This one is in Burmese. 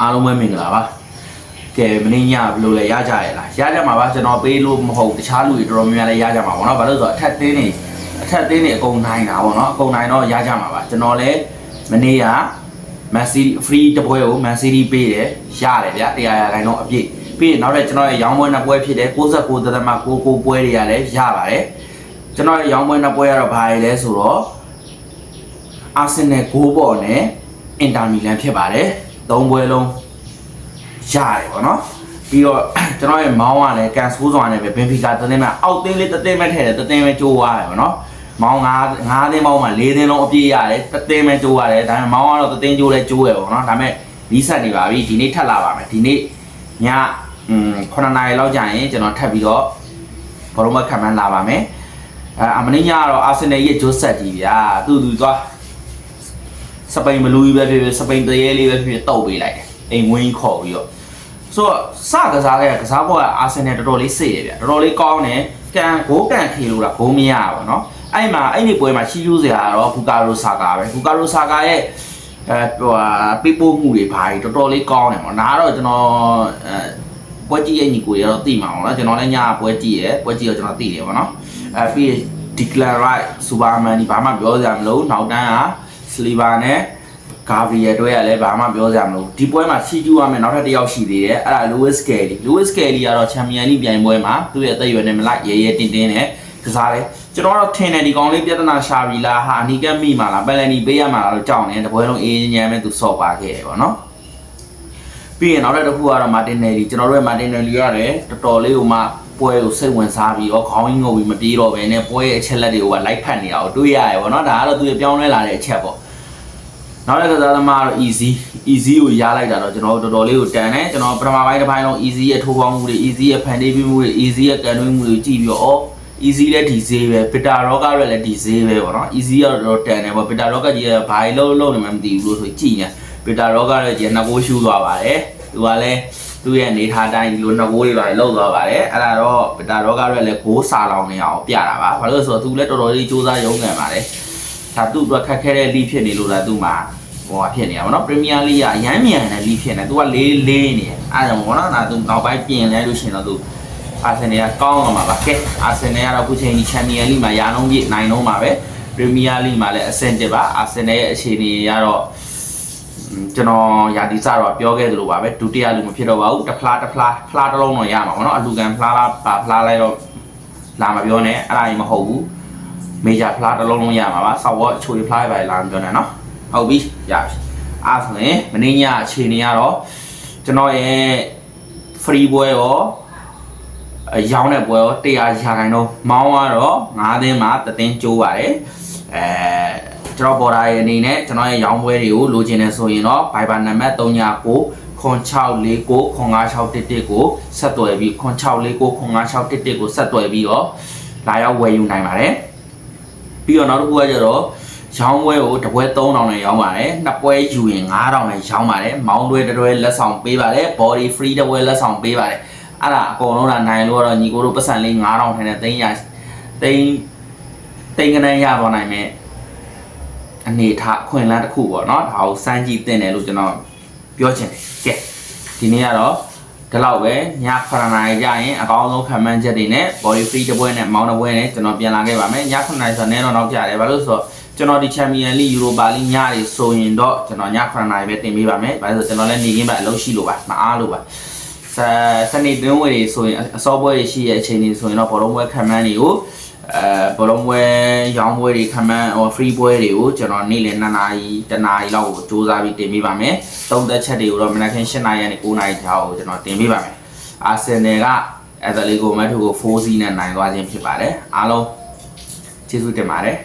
အားလုံးပဲမင်္ဂလာပါကဲမင်းညဘယ်လိုလဲရကြရလားရကြမှာပါကျွန်တော်ပေးလို့မဟုတ်တခြားလူတွေတော်တော်များများလည်းရကြမှာပေါ့နော်ဘာလို့လဲဆိုတော့အထက်သင်းနေအထက်သင်းနေအကုန်နိုင်တာပေါ့နော်အကုန်နိုင်တော့ရကြမှာပါကျွန်တော်လည်းမနေ့က Man City free တပွဲကို Man City ပေးတယ်ရတယ်ဗျတရားရခိုင်တော့အပြည့်ပြီးရင်နောက်ထပ်ကျွန်တော်ရဲ့ရောင်းပွဲနှစ်ပွဲဖြစ်တယ်69သက်သက်မှ99ပွဲတွေရတယ်ရပါတယ်ကျွန်တော်ရဲ့ရောင်းပွဲနှစ်ပွဲကတော့ဘာလဲလဲဆိုတော့အာဆင်နယ်6ပေါ်နဲ့အင်တာမီလန်ဖြစ်ပါတယ် သုံးပွဲလုံးရတယ်ပေါ့နော်ပြီးတော့ကျွန်တော်ရဲ့မောင်းကလည်းကန်ဆိုးစွာနဲ့ပဲဘင်ဖီကာတသင်းမဲ့အောက်သင်းလေးတသင်းမဲ့ထည့်တယ်တသင်းပဲကျိုးသွားတယ်ပေါ့နော်မောင်း9 9သင်းမောင်းမှာ4သင်းလုံးအပြည့်ရတယ်တသင်းပဲကျိုးရတယ်ဒါပေမဲ့မောင်းကတော့တသင်းကျိုးလဲကျိုးရပေါ့နော်ဒါပေမဲ့နီးစပ်နေပါပြီဒီနေ့ထပ်လာပါမယ်ဒီနေ့ညอืม9နာရီလောက်ကြာရင်ကျွန်တော်ထပ်ပြီးတော့ဘောလုံးမခံမှန်းလာပါမယ်အဲအမင်းညကတော့အာဆင်နယ်ရဲ့ဂျိုးဆက်ကြီးဗျာသူ့သူသွား စပိန်ဘလူးကြီးပဲဖြစ်ဖြစ်စပိန်တရေလေးပဲဖြစ်ဖြစ်တောက်ပေးလိုက်တယ်အိမ်ဝင်းခေါ်ပြီးတော့ဆိုတော့စကစားခဲ့ကစားပေါ်ကအာဆင်နယ်တော်တော်လေးစစ်ရပြတော်တော်လေးကောင်းတယ်ကန်ဂိုးကန်ခေလို့တာဂိုးမရပါတော့အဲ့မှာအဲ့ဒီပွဲမှာချီးကျူးစရာကတော့ဘူကာရိုဆာကာပဲဘူကာရိုဆာကာရဲ့အဲဟိုပိပိုးမှုတွေဘာတွေတော်တော်လေးကောင်းတယ်ပေါ့နားတော့ကျွန်တော်အဲပွဲကြည့်ရဲ့ညီကိုတွေတော့သိမှာပေါ့နော်ကျွန်တော်လည်းညပွဲကြည့်ရဲ့ပွဲကြည့်တော့ကျွန်တော်သိတယ်ပေါ့နော်အဲပြီးဒီကလန်ရိုက်စူပါမန်ဒီဘာမှပြောစရာမလိုနောက်တန်းက စလီဗာနဲ့ဂါဗရီယယ်တို့ရလည်းဘာမှပြောစရာမလိုဒီပွဲမှာစီကျူရမယ်နောက်ထပ်တစ်ယောက်ရှိသေးတယ်အဲ့ဒါလူးဝစ်ကယ်လီလူးဝစ်ကယ်လီကတော့ချန်ပီယံလိပြိုင်ပွဲမှာသူ့ရဲ့အသက်အရွယ်နဲ့မလိုက်ရဲရဲတင်းတင်းနဲ့ကစားတယ်ကျွန်တော်တော့ထင်တယ်ဒီကောင်လေးပြဿနာရှာပြီလားဟာအနီကက်မိမှာလားပယ်လန်နီပေးရမှာလားလို့ကြောက်နေတပွဲလုံးအေးညမ်းမဲ့သူစော့ပါခဲ့တယ်ပေါ့နော်ပြီးရင်နောက်တစ်ခုကတော့မာတင်နယ်လီကျွန်တော်တို့ရဲ့မာတင်နယ်လီရတယ်တော်တော်လေးဟိုမှ ပွဲကိုစိတ်ဝင်စားပြီးတော့ခေါင်းကြီးငုံပြီးမပြေးတော့ဘဲနဲ့ပွဲရဲ့အချက်လက်တွေကိုကလိုက်ဖတ်နေတာကိုတွေးရတယ်ပေါ့နော်ဒါကတော့သူပြောင်းလဲလာတဲ့အချက်ပေါ့နောက်တစ်ခါသားသမားကတော့ easy easy ကိုရလိုက်တာတော့ကျွန်တော်တို့တော်တော်လေးကိုတန်တယ်ကျွန်တော်ပထမပိုင်းတစ်ပိုင်းလုံး easy ရဲ့ထိုးပေါင်းမှုတွေ easy ရဲ့ဖန်တီးပြီးမှုတွေ easy ရဲ့ကန်တွင်းမှုတွေကြည့်ပြီးတော့ easy လည်းဒီဈေးပဲ bitter rock ကလည်းဒီဈေးပဲပေါ့နော် easy ကတော့တန်တယ်ပေါ့ bitter rock ကကြီးကဘာလို့လုံးနေမှမသိဘူးလို့ဆိုကြည့်နေ bitter rock ကလည်းကြီးနှစ်ကိုးရှူးသွားပါတယ်သူကလည်း သူ့ရဲ့နေထားတိုင်းဒီလိုနှစ်ကိုးတွေပါလောက်သွားပါတယ်အဲ့ဒါတော့ bitter rock ကလည်းဂိုးစာလောင်နေအောင်ပြတာပါဘာလို့လဲဆိုတော့သူလည်းတော်တော်လေးစူးစမ်းရုံးကန်ပါတယ်ဒါသူ့အတွက်ခက်ခဲတဲ့လိဖြစ်နေလို့လားသူ့မှာဟိုဟာဖြစ်နေတာဗောနော်ပရီးမီးယားလိကအရမ်းမြန်တဲ့လိဖြစ်နေသူကလေးလေးနေတယ်အားကြောင့်ဗောနော်ဒါသူနောက်ပိုင်းပြင်လဲလို့ရှိရင်တော့သူအာဆင်နယ်ကကောင်းအောင်ပါပါကဲအာဆင်နယ်ကတော့အခုချိန်ဒီချန်ပီယံလိမှာရာနှုန်းပြည့်နိုင်နှုန်းပါပဲပရီးမီးယားလိမှာလည်းအဆင့်တစ်ပါအာဆင်နယ်ရဲ့အခြေအနေကတော့ ကျွန်တော်ယာဒီစတော့ပြောခဲ့သလိုပါပဲဒုတိယလူမဖြစ်တော့ပါဘူးတစ်ဖလားတစ်ဖလားဖလားတစ်လုံးတော့ရမှာဗောနော်အလူကန်ဖလားလားပါဖလားလိုက်တော့လာမပြောနဲ့အဲ့ဒါကြီးမဟုတ်ဘူးမေဂျာဖလားတစ်လုံးလုံးရမှာပါဆောက်ဝတ်ချိုရီဖလားပဲလာမပြောနဲ့နော်ဟုတ်ပြီရပြီအားဆိုရင်မင်းညအခြေအနေကတော့ကျွန်တော်ရဲ့ free ပွဲရောအရောင်းတဲ့ပွဲရော100ရာခိုင်နှုန်းမောင်းကတော့9သင်းမှာတသင်းကျိုးပါတယ်အဲ ကျွန်တော်ပေါ်တာရဲ့အနေနဲ့ကျွန်တော်ရဲ့ရောင်းပွဲတွေကိုလိုချင်တယ်ဆိုရင်တော့ Viber နံပါတ်39ခွန်649ခွန်5611ကိုဆက်သွယ်ပြီးခွန်649ခွန်5611ကိုဆက်သွယ်ပြီးတော့လာရောက်ဝယ်ယူနိုင်ပါတယ်ပြီးတော့နောက်တစ်ခုကကျတော့ရောင်းပွဲကိုတစ်ပွဲ3000နဲ့ရောင်းပါတယ်နှစ်ပွဲယူရင်9000နဲ့ရောင်းပါတယ်မောင်းတွဲတစ်တွဲလက်ဆောင်ပေးပါတယ် body free တစ်ပွဲလက်ဆောင်ပေးပါတယ်အဲ့ဒါအကုန်လုံးကနိုင်လို့ကတော့ညီကိုတို့ပတ်စံလေး9000ထိုင်တဲ့သိန်းရသိန်းသိန်းကနေရသွားနိုင်မယ် အနေထားအခွင့်အလမ်းတစ်ခုပေါ့နော်ဒါကိုစမ်းကြည့်တင်တယ်လို့ကျွန်တော်ပြောချင်တယ်ကဲဒီနေ့ကတော့ဒီလောက်ပဲည9နာရီကြာရင်အကောင်းဆုံးခံမှန်းချက်တွေနဲ့ body free တစ်ပွဲနဲ့မောင်းတစ်ပွဲနဲ့ကျွန်တော်ပြန်လာခဲ့ပါမယ်ည9နာရီဆိုတော့နည်းတော့နောက်ကြတယ်ဘာလို့လဲဆိုတော့ကျွန်တော်ဒီ Champion League Europa League ညတွေဆိုရင်တော့ကျွန်တော်ည9နာရီပဲတင်ပေးပါမယ်ဘာလို့လဲဆိုတော့ကျွန်တော်လည်းနေခင်းပဲအလုပ်ရှိလို့ပါမအားလို့ပါစစနေတွင်းဝယ်တွေဆိုရင်အစောပွဲတွေရှိရဲ့အချိန်တွေဆိုရင်တော့ဘောလုံးပွဲခံမှန်းတွေကို အဲဘောလုံးပွဲရောင်းပွဲတွေခံမှန်းဟို free ပွဲတွေကိုကျွန်တော်နေ့လယ်2နာရီ1နာရီလောက်ကိုစူးစမ်းပြီးတင်ပေးပါမယ်သုံးသက်ချက်တွေကိုတော့မနက်ခင်း7နာရီကနေ9နာရီကျောင်းကိုကျွန်တော်တင်ပေးပါမယ်အာဆင်နယ်ကအဲဒါလေးကိုမက်ထူကို4-0နဲ့နိုင်သွားခြင်းဖြစ်ပါတယ်အားလုံးကျေးဇူးတင်ပါတယ်